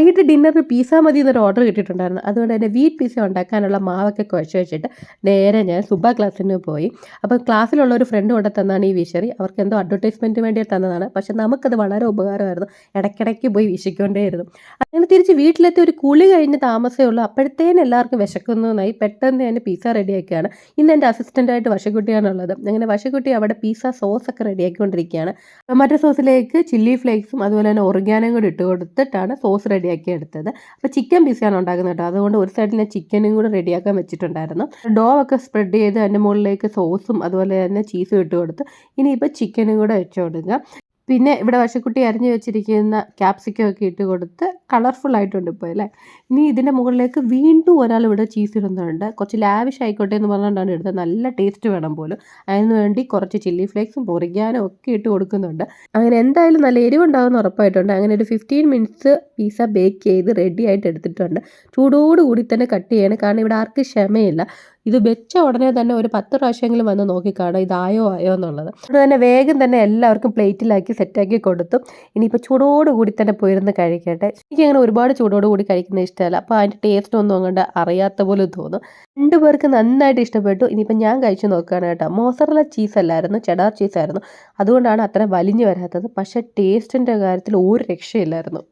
വൈകിട്ട് ഡിന്നറിന് പിസ്സ മതി എന്നൊരു ഓർഡർ കിട്ടിയിട്ടുണ്ടായിരുന്നു. അതുകൊണ്ട് തന്നെ വീറ്റ് പിസ്സ ഉണ്ടാക്കാനുള്ള മാവൊക്കെ കുഴച്ച് വെച്ചിട്ട് നേരെ ഞാൻ സുബ ക്ലാസ്സിന് പോയി. അപ്പോൾ ക്ലാസ്സിലുള്ള ഒരു ഫ്രണ്ട് കൊണ്ട് തന്നാണ് ഈ വിശറി. അവർക്ക് എന്തോ അഡ്വർടൈസ്മെന്റ് വേണ്ടി തന്നതാണ്. പക്ഷേ നമുക്കത് വളരെ ഉപകാരമായിരുന്നു. ഇടയ്ക്കിടയ്ക്ക് പോയി വിശിക്കൊണ്ടേയിരുന്നു. അങ്ങനെ തിരിച്ച് വീട്ടിലെത്തി ഒരു കുളി കഴിഞ്ഞ് താമസമേ ഉള്ളൂ. അപ്പോഴത്തേനും എല്ലാവർക്കും വിശക്കുന്നതായി പെട്ടെന്ന് ഞാൻ പിസ്സ റെഡിയാക്കിയാണ് ഇന്ന് എന്റെ അസിസ്റ്റന്റായിട്ട് വശക്കുട്ടിയാണുള്ളത്. അങ്ങനെ വശക്കുട്ടി അവിടെ പിസ്സ സോസൊക്കെ റെഡിയാക്കിക്കൊണ്ടിരിക്കുകയാണ് ടൊമാറ്റോ സോസിലേക്ക് ചില്ലി ഫ്ലേക്സും അതുപോലെ തന്നെ ഒറിഗാനും കൂടി ഇട്ട് കൊടുത്തിട്ടാണ് സോസ് റെഡിയാക്കി എടുത്തത്. അപ്പോൾ ചിക്കൻ പീസാണ് ഉണ്ടാക്കുന്നത് കേട്ടോ. അതുകൊണ്ട് ഒരു സൈഡിൽ ഞാൻ ചിക്കനും കൂടെ റെഡിയാക്കാൻ വെച്ചിട്ടുണ്ടായിരുന്നു. ഡോ ഒക്കെ സ്പ്രെഡ് ചെയ്ത് അതിന്റെ മുകളിലേക്ക് സോസും അതുപോലെ തന്നെ ചീസും ഇട്ട് കൊടുത്ത് ഇനിയിപ്പോൾ ചിക്കനും കൂടെ വെച്ച് കൊടുക്കുക പിന്നെ ഇവിടെ വശക്കുട്ടി അരിഞ്ഞു വെച്ചിരിക്കുന്ന ക്യാപ്സിക്കം ഒക്കെ ഇട്ട് കൊടുത്ത് കളർഫുൾ ആയിട്ടുണ്ട് ഇപ്പോൾ അല്ലേ? ഇനി ഇതിന്റെ മുകളിലേക്ക് വീണ്ടും ഒരാൾ ഇവിടെ ചീസ് ഇടുന്നുണ്ട്. കുറച്ച് ലാവിഷ് ആയിക്കോട്ടെ എന്ന് പറഞ്ഞുകൊണ്ടാണ് എടുത്തത്. നല്ല ടേസ്റ്റ് വേണം പോലും. അതിന് വേണ്ടി കുറച്ച് ചില്ലി ഫ്ലേക്സും പൊറിക്കാനും ഒക്കെ ഇട്ട് കൊടുക്കുന്നുണ്ട്. അങ്ങനെ എന്തായാലും നല്ല എരിവുണ്ടാകുമെന്ന് ഉറപ്പായിട്ടുണ്ട്. അങ്ങനെ ഒരു ഫിഫ്റ്റീൻ മിനിറ്റ്സ് പീസ ബേക്ക് ചെയ്ത് റെഡി ആയിട്ട് എടുത്തിട്ടുണ്ട്. ചൂടോട് കൂടി തന്നെ കട്ട് ചെയ്യണം. കാരണം ഇവിടെ ആർക്കും ക്ഷമയില്ല. ഇത് വെച്ച ഉടനെ തന്നെ ഒരു പത്ത് പ്രാവശ്യമെങ്കിലും വന്ന് നോക്കിക്കാണാം ഇതായോ ആയോ എന്നുള്ളത്. അതുകൊണ്ട് തന്നെ വേഗം തന്നെ എല്ലാവർക്കും പ്ലേറ്റിലാക്കി സെറ്റാക്കി കൊടുത്തു. ഇനിയിപ്പോൾ ചൂടോട് കൂടി തന്നെ പോയിരുന്ന് കഴിക്കട്ടെ. എനിക്കങ്ങനെ ഒരുപാട് ചൂടോട് കൂടി കഴിക്കുന്നത് ഇഷ്ടമല്ല. അപ്പോൾ അതിന്റെ ടേസ്റ്റ് ഒന്നും അങ്ങോട്ട് അറിയാത്ത പോലെ തോന്നും. രണ്ടു പേർക്ക് നന്നായിട്ട് ഇഷ്ടപ്പെട്ടു. ഇനിയിപ്പോൾ ഞാൻ കഴിച്ചു നോക്കുകയാണ് കേട്ടോ. മോസറല ചീസ് അല്ലായിരുന്നു ചെഡാർ ചീസ് ആയിരുന്നു. അതുകൊണ്ടാണ് അത്ര വലിഞ്ഞു വരാത്തത്. പക്ഷേ ടേസ്റ്റിന്റെ കാര്യത്തിൽ ഒരു രക്ഷയില്ലായിരുന്നു.